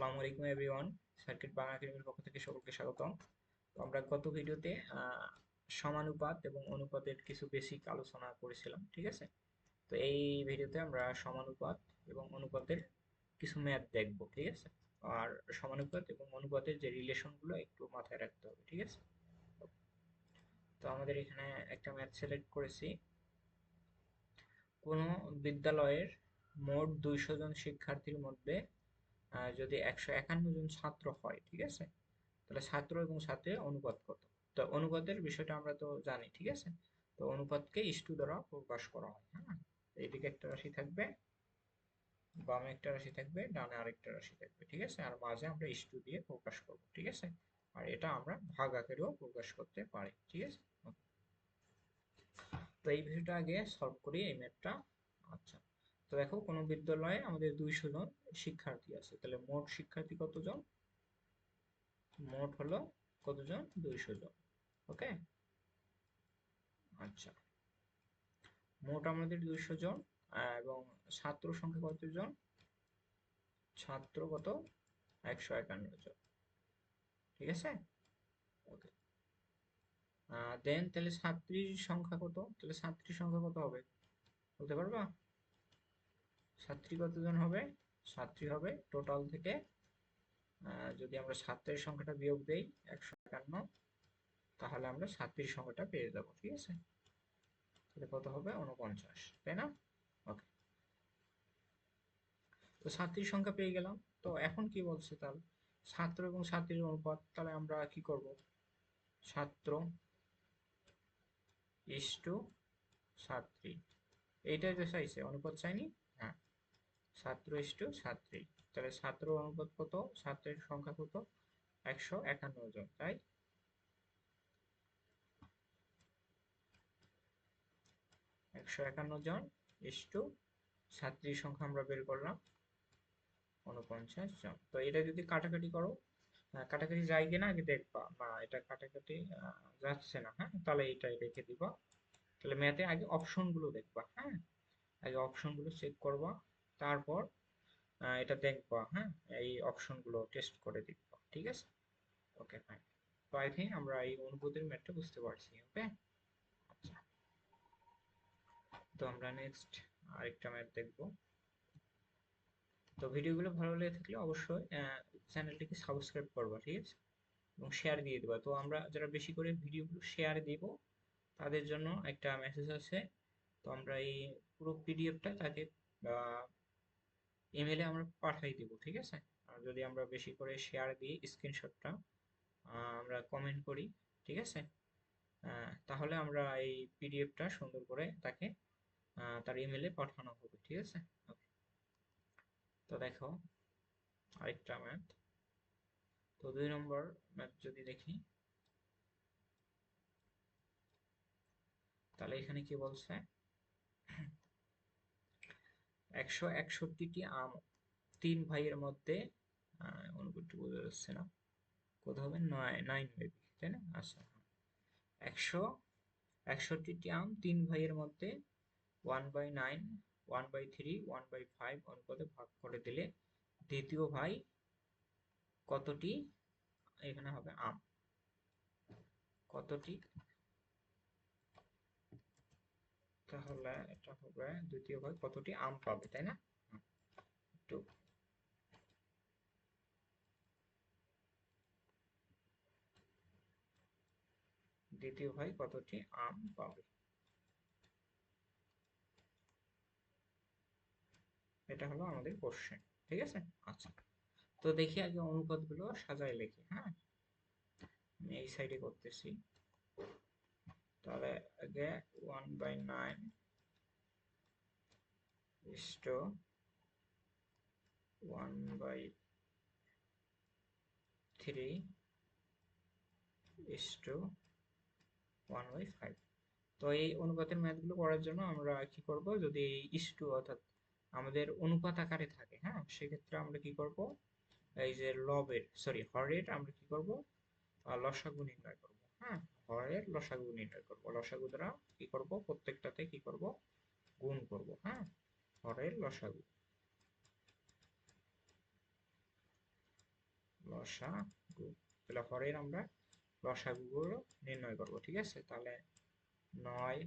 আসসালামু আলাইকুম everyone, circuit Bangla একাডেমির পক্ষ থেকে সকলকে স্বাগতম। তো আমরা গত ভিডিওতে সমানুপাত এবং অনুপাতের কিছু বেসিক আলোচনা করেছিলাম, ঠিক আছে? তো এই ভিডিওতে আমরা সমানুপাত এবং অনুপাতের কিছু ম্যাথ দেখব, ঠিক আছে? আর সমানুপাত এবং অনুপাতের যে রিলেশনগুলো একটু মাথায় রাখতে হবে, ঠিক আছে? তো আমাদের এখানে একটা ম্যাথ সিলেক্ট করেছি। কোনো বিদ্যালয়ের মোট দুইশো জন শিক্ষার্থীর মধ্যে যদি একশো একান্ন জন ছাত্র হয়, ঠিক আছে? তাহলে ছাত্র এবং ছাত্রের অনুপাত কত? তো অনুপাতের বিষয়টা আমরা তো জানি, ঠিক আছে? তো অনুপাতকে ইস্টু দ্বারা প্রকাশ করা হয় হ্যাঁ? এইদিকে একটা রাশি থাকবে, বামে একটা রাশি থাকবে, ডানে আরেকটা রাশি থাকবে, ঠিক আছে? আর মাঝে আমরা ইস্টু দিয়ে প্রকাশ করব, ঠিক আছে? আর এটা আমরা ভাগ আকারেও প্রকাশ করতে পারি, ঠিক আছে? তো এই বিষয়টা আগে সলভ করি, এই ম্যাথটা আচ্ছা। তো দেখো, কোনো বিদ্যালয়ে আমাদের দুইশো জন শিক্ষার্থী আছে। তাহলে মোট শিক্ষার্থী কতজন? মোট হলো কতজন? দুইশো জন। ওকে? আচ্ছা। মোট আমাদের দুইশো জন, এবং ছাত্র সংখ্যা কতজন ছাত্র কত? একশো একান্ন জন। ঠিক আছে? ওকে। দেন তাহলে ছাত্রীর সংখ্যা কত? তাহলে ছাত্রীর সংখ্যা কত হবে? বলতে পারবা? ছাত্রী কতজন হবে? ছাত্রী হবে। টোটাল থেকে যদি আমরা ছাত্রের সংখ্যাটা বিয়োগ দেই, একশো একান্ন, তাহলে আমরা ছাত্রীর সংখ্যাটা পেয়ে যাব, ঠিক আছে? তাহলে কত হবে? উনপঞ্চাশ তাই না? ওকে তো ছাত্রীর সংখ্যা পেয়ে গেলাম। তো এখন কি বলছে তাহলে ছাত্র এবং ছাত্রীর অনুপাত, তাহলে আমরা কি করব? ছাত্র ইস টু ছাত্রী এইটাই তো চাইছে, অনুপাত চাইনি? হ্যাঁ ছাত্র ইস্টু ছাত্রী তাহলে ছাত্র অনুপাত কত? ছাত্রের সংখ্যা কত? একশো একান্ন জন, তাই? একশো একান্ন জন ইস্টু ছাত্রীর সংখ্যা আমরা বের করলাম, উনপঞ্চাশ জন। তো এটা যদি কাটাকাটি করো কাটাকাটি যায় কিনা আগে দেখবা না এটা কাটাকাটি যাচ্ছে না হ্যাঁ? তাহলে এটাই রেখে দিবা। তাহলে ম্যাথে আগে অপশনগুলো দেখবা হ্যাঁ? আগে অপশনগুলো চেক করবা। তারপর এটা দেখবা হ্যাঁ এই অপশনগুলো টেস্ট করে দেখবা, ঠিক আছে? ওকে ফাইন তো আই থিঙ্ক আমরা এই অনুভূতির ম্যাথটা বুঝতে পারছি ওকে আচ্ছা। তো আমরা নেক্সট আরেকটা ম্যাথ দেখব। তো ভিডিওগুলো ভালো লেগে থাকলে অবশ্যই চ্যানেলটিকে সাবস্ক্রাইব করবা, ঠিক আছে? এবং শেয়ার দিয়ে দেবা। তো আমরা যারা বেশি করে ভিডিওগুলো শেয়ার দিব, তাদের জন্য একটা মেসেজ আছে। তো আমরা এই পুরো পিডিএফটা তাকে ইমেলে আমরা পাঠাই দিব, ঠিক আছে? আর যদি আমরা বেশি করে শেয়ার দিই স্ক্রিনশটটা আমরা কমেন্ট করি, ঠিক আছে? তাহলে আমরা এই পিডিএফটা সুন্দর করে তাকে তার ইমেলে পাঠানো হবে, ঠিক আছে? তো দেখো, আরেকটা ম্যাথ তো দুই নম্বর ম্যাথ যদি দেখি, তাহলে এখানে কি বলছে? একশো একষট্টিটি আম তিন ভাইয়ের মধ্যে অনুকূলটি বোঝা যাচ্ছে না। কত হবে? নয় নাইন মেবি তাই না? আচ্ছা। একশো একষট্টিটি আম তিন ভাইয়ের মধ্যে one by nine one by three one by five অনুপাতে ভাগ করে দিলে দ্বিতীয় ভাই কতটি? এখানে হবে আম। কতটি? তাহলে এটা হবে দ্বিতীয় ভাগ কতটি? আম পাবে, তাই না? একটু দ্বিতীয় ভাই কতটি? আম পাবে। এটা হলো আমাদের কোশ্চেন ঠিক আছে? আচ্ছা তো দেখি আগে অনুপাতগুলো সাজায় লিখি হ্যাঁ? আমি এই সাইডে করতেছি। তাহলে আগে one by nine 1 by 3 is to 1 by 5 তো এই অনুপাতের ম্যাথগুলো করার জন্য আমরা কি করব? যদি ইস টু অর্থাৎ আমাদের অনুপাত আকারে থাকে হ্যাঁ সেক্ষেত্রে আমরা কি করব? এই যে লবের সরি হরের আমরা কি করব? লসাগু নির্ণয় করব হ্যাঁ? হরের লসাগু নির্ণয় করব। লসাগু দ্বারা কি করব? প্রত্যেকটাতে কি করব? গুণ করব হ্যাঁ? হরের লসাগু। লসাগু। তাহলে হরের আমরা লসাগুগুলো নির্ণয় করব, ঠিক আছে? তাহলে নয়,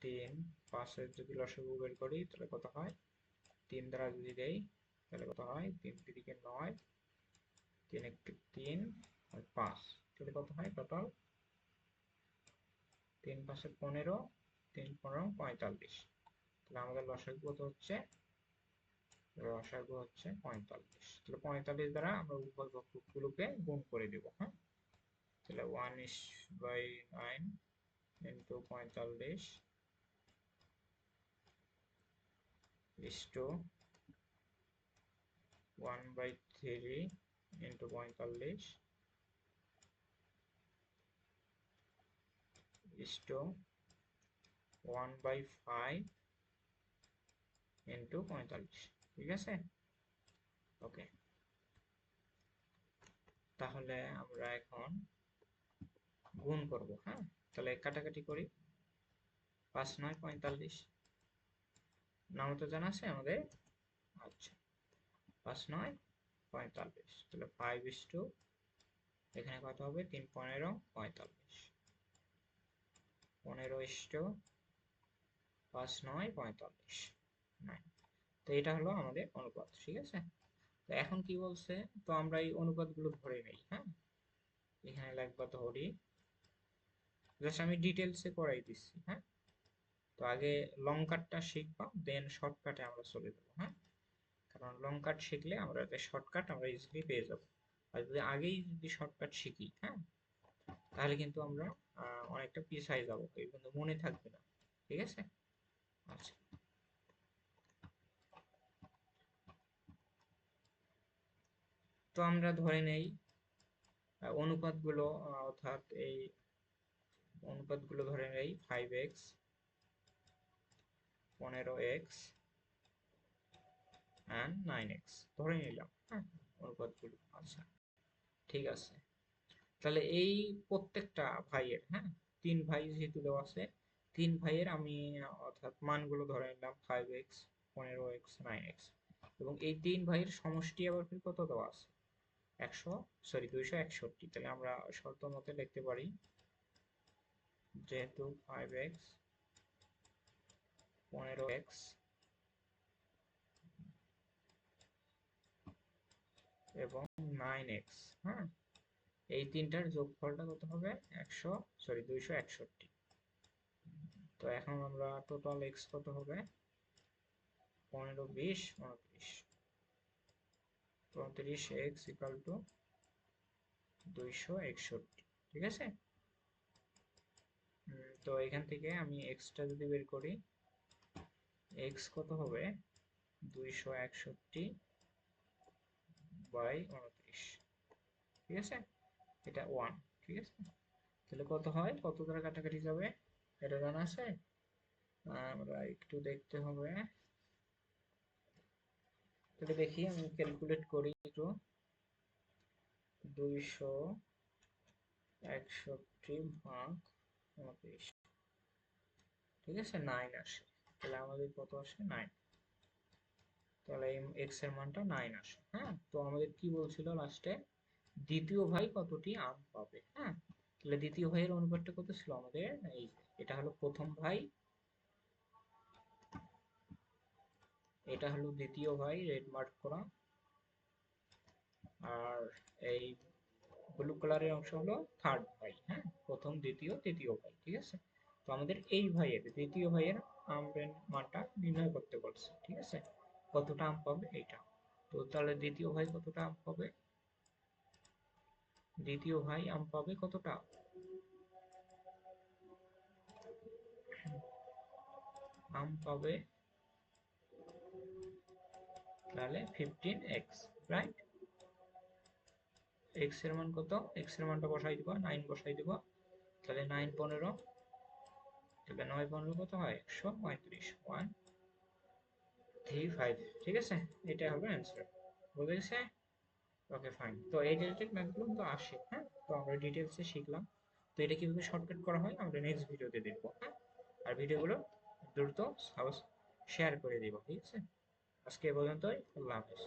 তিন, পাঁচের যদি লসাগু বের করি, তাহলে কত হয়? তিন দ্বারা যদি দেই, তাহলে কত হয়? তিন তিরিকে নয়, তিন একটি তিন আর পাঁচ। তাহলে কত হয়, টোটাল তিন পাঁচে পনেরো, তিন পনেরো, পঁয়তাল্লিশ। তাহলে আমাদের লসাগু কত হচ্ছে লসাগু হচ্ছে পঁয়তাল্লিশ। তাহলে পঁয়তাল্লিশ দ্বারা আমরা উভয় পক্ষগুলোকে গুণ করে দেব হ্যাঁ? তাহলে one is by nine into পঁয়তাল্লিশ is to one by three into পঁয়তাল্লিশ is to 1 by 5 into 45 ঠিক আছে? ওকে তাহলে আমরা এখন গুণ করব হ্যাঁ? তাহলে কাটাকাটি করি। পাঁচ, নয়, পঁয়তাল্লিশ। নাম তো জানা আছে আমাদের? আচ্ছা। পাঁচ, নয়, পঁয়তাল্লিশ। তাহলে ফাইভ ইস টু এখানে কত হবে? তিন, পনেরো, পঁয়তাল্লিশ। পনেরো ইষ্ট পাঁচ নয় পঁয়তাল্লিশ তো এটা হলো আমাদের অনুপাত, ঠিক আছে? তো এখন কি বলছে? তো আমরা এই অনুপাতগুলো ধরে নেই হ্যাঁ? এখানে লাগবে ধরি। জাস্ট আমি ডিটেলসে করাই দিচ্ছি হ্যাঁ? তো আগে লং কাটটা শিখবা দেন শর্টকাটে আমরা চলে যাব হ্যাঁ? কারণ লং কাট শিখলে আমরা শর্টকাট আমরা ইজিলি পেয়ে যাব। আর যদি আগেই যদি শর্টকাট শিখি হ্যাঁ? তাহলে কিন্তু আমরা অনেকটা পিছাই যাব কিন্তু মনে থাকবে না, ঠিক আছে? আচ্ছা। তো আমরা ধরে নেই অনুপাতগুলো অর্থাৎ এই অনুপাতগুলো ধরে নেই ফাইভ এক্স পনেরো এক্স অ্যান্ড নাইন এক্স ধরে নিলাম হ্যাঁ অনুপাতগুলো আচ্ছা ঠিক আছে। তাহলে এই প্রত্যেকটা ভাইয়ের হ্যাঁ? তিন ভাই যেহেতু দেওয়া আছে, তিন ভাইয়ের আমি, অর্থাৎ মানগুলো ধরে নিলাম ফাইভ এক্স পনেরো এক্স নাইন এক্স এবং এই তিন ভাইয়ের সমষ্টি আবার ফির কত দেওয়া আছে? একশো সরি দুইশো একষট্টি। তাহলে আমরা শর্ত মতে লিখতে পারি, যেহেতু ফাইভ এক্স পনেরো এক্স এবং নাইন এক্স হ্যাঁ? এই তিনটার যোগফলটা কত হবে? একশো সরি দুইশো একষট্টি। তো এখন আমরা টোটাল এক্স কত হবে? পনেরো, বিশ, উনত্রিশ। উনত্রিশ এক্স ইকাল টু দুইশো একষট্টি, ঠিক আছে? তো এখান থেকে আমি এক্সটা যদি বের করি এক্স কত হবে? দুইশো একষট্টি বাই উনত্রিশ, ঠিক আছে? এটা ওয়ান ঠিক আছে? তাহলে কত হয়? কত দ্বারা কাটাকাটি যাবে? এটা জানা আছে? আমরা একটু দেখতে হবে। তাহলে দেখি, আমি ক্যালকুলেট করি একটু। দুইশো একষট্টি ভাগ উনত্রিশ। ঠিক আছে? নাইন আসে। তাহলে আমাদের কত আসে? নাইন তাহলে এক্সের মানটা নাইন আসে হ্যাঁ? তো আমাদের কি বলছিল লাস্টে দ্বিতীয় ভাই কতটি? আম পাবে হ্যাঁ? তাহলে দ্বিতীয় ভাইয়ের অনুপাতটা কত ছিল আমাদের? এই এটা হলো প্রথম ভাই। এটা হলো দ্বিতীয় ভাই রেড মার্ক করা। আর এই ব্লু কালারের অংশ হলো থার্ড ভাই হ্যাঁ? প্রথম, দ্বিতীয়, তৃতীয় ভাই, ঠিক আছে? তো আমাদের এই ভাইয়ের, দ্বিতীয় ভাইয়ের আমের মানটা নির্ণয় করতে বলছে, ঠিক আছে? কতটা আম পাবে? এইটা। তো তাহলে দ্বিতীয় ভাই কতটা আম পাবে? দ্বিতীয় ভাই আম পাবে কতটা? আম পাবে তাহলে ফিফটিন এক্স রাইট এক্সের মান কত? এক্সের মানটা বসাই দিব নাইন বসাই দিব, তাহলে নাইন পনেরো, তাহলে নয় পনেরো কত হয়? একশো পঁয়ত্রিশ ওয়ান থ্রি ফাইভ ঠিক আছে? এটা হবে অ্যান্সার বুঝে গেছে? ওকে ফাইন তো এই রিলেটেড ম্যাথগুলো তো আসে হ্যাঁ? তো আমরা ডিটেলসে শিখলাম। তো এটা কীভাবে শর্টকাট করা হয় আমরা নেক্সট ভিডিওতে দেখব হ্যাঁ? আর ভিডিওগুলো দ্রুত শেয়ার করে দিব, ঠিক আছে? আজকে এ পর্যন্তই, আল্লাহ হাফেজ।